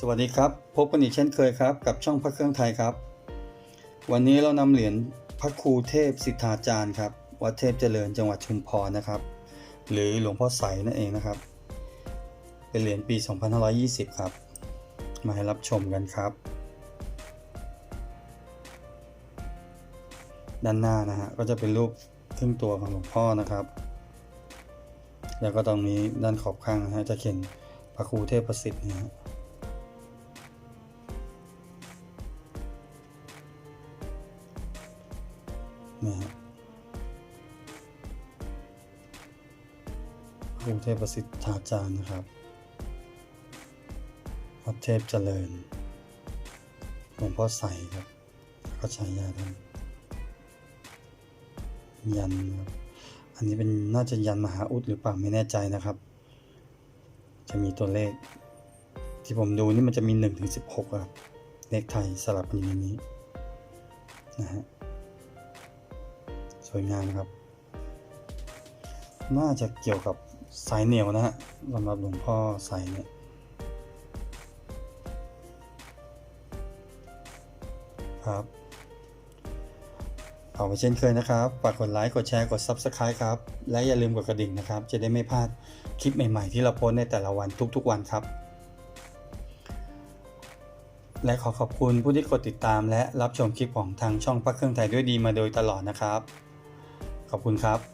สวัสดีครับ พบกันอีกเช่นเคยครับ กับช่องพระเครื่องไทยครับ วันนี้เรานำเหรียญพระครูเทพสิทธาจารย์ครับ วัดเทพเจริญจังหวัดชุมพรนะครับ หรือหลวงพ่อใสนั่นเองนะครับ เป็นเหรียญปี 2520 ครับ มาให้รับชมกันครับ ด้านหน้านะฮะก็จะเป็นรูปครึ่งตัวของหลวงพ่อนะครับ แล้วก็ตรงนี้ด้านขอบข้างนะฮะจะเขียนพระครูเทพประสิทธิ์นะฮะ นี่ฮะกรุงเทพประสิทธาจารย์นะครับวัดเทพเจริญหลวงพ่อใสครับแล้วก็ฉายาท่านยันนะครับอันนี้เป็นน่าจะยันมหาอุดหรือเปล่าไม่แน่ใจนะครับ จะมีตัวเลข ที่ผมดูนี่มันจะมี1ถึง16ครับเลขไทยสลับกันอยู่ในนี้นะฮะ วยงามครับ น่าจะเกี่ยวกับสายเหนียวนะฮะสำหรับหลวงพ่อสายเนี่ยครับเอาไปเช่นเคยนะครับฝากกดไลค์กดแชร์กด Subscribe ครับ และอย่าลืมกดกระดิ่งนะครับ จะได้ไม่พลาดคลิปใหม่ๆ ที่เราโพสในแต่ละวันทุกๆวันครับ และขอขอบคุณผู้ที่กดติดตามและรับชมคลิปของทางช่องพักเครื่องไทยด้วยดีมาโดยตลอดนะครับ ขอบคุณครับ